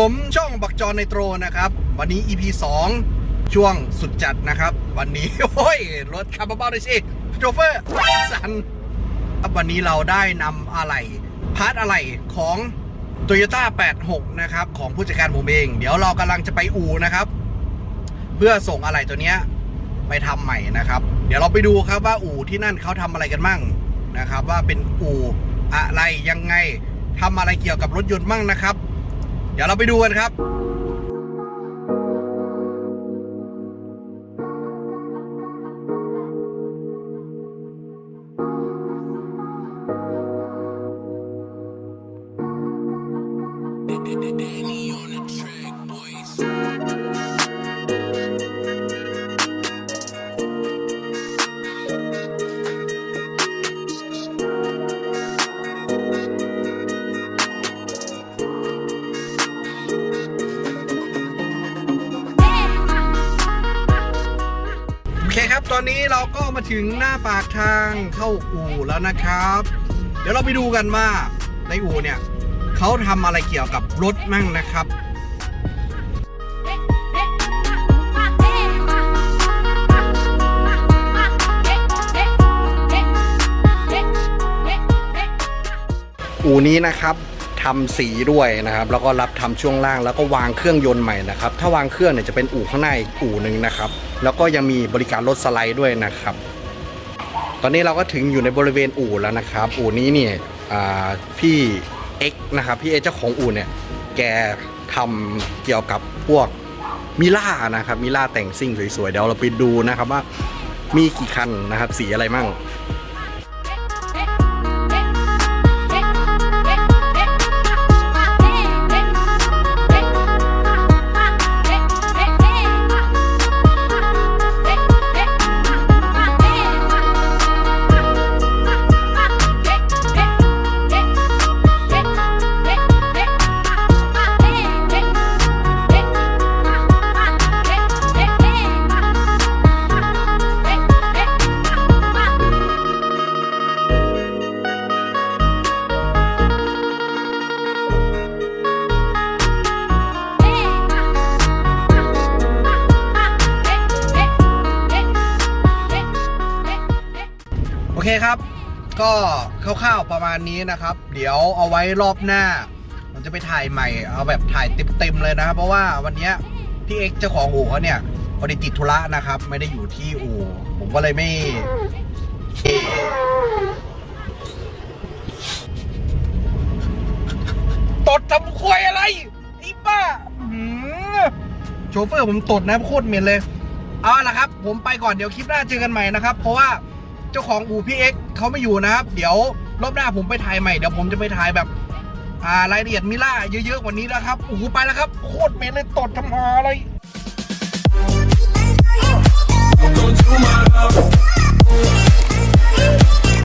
ผมช่องบักจรในโตรนะครับ วันนี้ EP 2 ช่วงสุดจัดนะครับ วันนี้ โอ้ย รถขับเบาๆหน่อยสิโชเฟอร์สันครับวันนี้เราได้นำอะไหล่พาร์ทอะไหล่ของ Toyota 86 นะครับ ของผู้จัดการผมเอง เดี๋ยวเรากำลังจะไปอู่นะครับ เพื่อส่งอะไหล่ตัวเนี้ยไปทำใหม่นะครับ เดี๋ยวเราไปดูครับว่าอู่ที่นั่นเขาทำอะไรกันมั่งนะครับ ว่าเป็นอู่อะไรยังไงทำอะไรเกี่ยวกับรถยนต์มั่งนะครับ เดี๋ยวเราไปดูกันครับโอ เคครับ ตอนนี้เราก็มาถึงหน้าปากทางเข้าอู่แล้วนะครับ เดี๋ยวเราไปดูกันว่าในอู่เนี่ยเขาทำอะไรเกี่ยวกับรถมั่งนะครับอู่นี้นะครับทำสีด้วยนะครับ แล้วก็รับทำช่วงล่างแล้วก็วางเครื่องยนต์ใหม่นะครับ ถ้าวางเครื่องเนี่ยจะเป็นอู่ข้างในอีกอู่หนึ่งนะครับ แล้วก็ยังมีบริการรถสไลด์ด้วยนะครับ ตอนนี้เราก็ถึงอยู่ในบริเวณอู่แล้วนะครับ อู่นี้เนี่ยพี่เอ็กนะครับพี่เอ็กเจ้าของอู่เนี่ยแกทำเกี่ยวกับพวกมิล่านะครับมิล่าแต่งซิ่งสวยๆเดี๋ยวเราไปดูนะครับว่ามีกี่คันนะครับสีอะไรมั่ง เคครับ ก็คร่าวๆประมาณนี้นะครับ เดี๋ยวเอาไว้รอบหน้า ผมจะไปถ่ายใหม่ เอาแบบถ่ายเต็มๆเลยนะครับ เพราะว่าวันนี้พี่เอ็กเจ้าของอู่เขาเนี่ยพอดีติดธุระนะครับ ไม่ได้อยู่ที่อู่ผมก็เลยไม่ตดทำควยอะไรไอ้บ้าโชเฟอร์ผมตดนะโคตรเหม็นเลย เอาละครับ ผมไปก่อนเดี๋ยวคลิปหน้าเจอกันใหม่นะครับ เพราะว่า เจ้าของอู่พี่เอ็กเขาไม่อยู่นะครับ เดี๋ยวรอบหน้าผมไปถ่ายใหม่ เดี๋ยวผมจะไปถ่ายแบบ อ่ารายละเอียดมิล่าเยอะๆกว่านี้นะครับโอ้โหไปแล้วครับ โคตรเหม็นเลยตดทำหาอะไร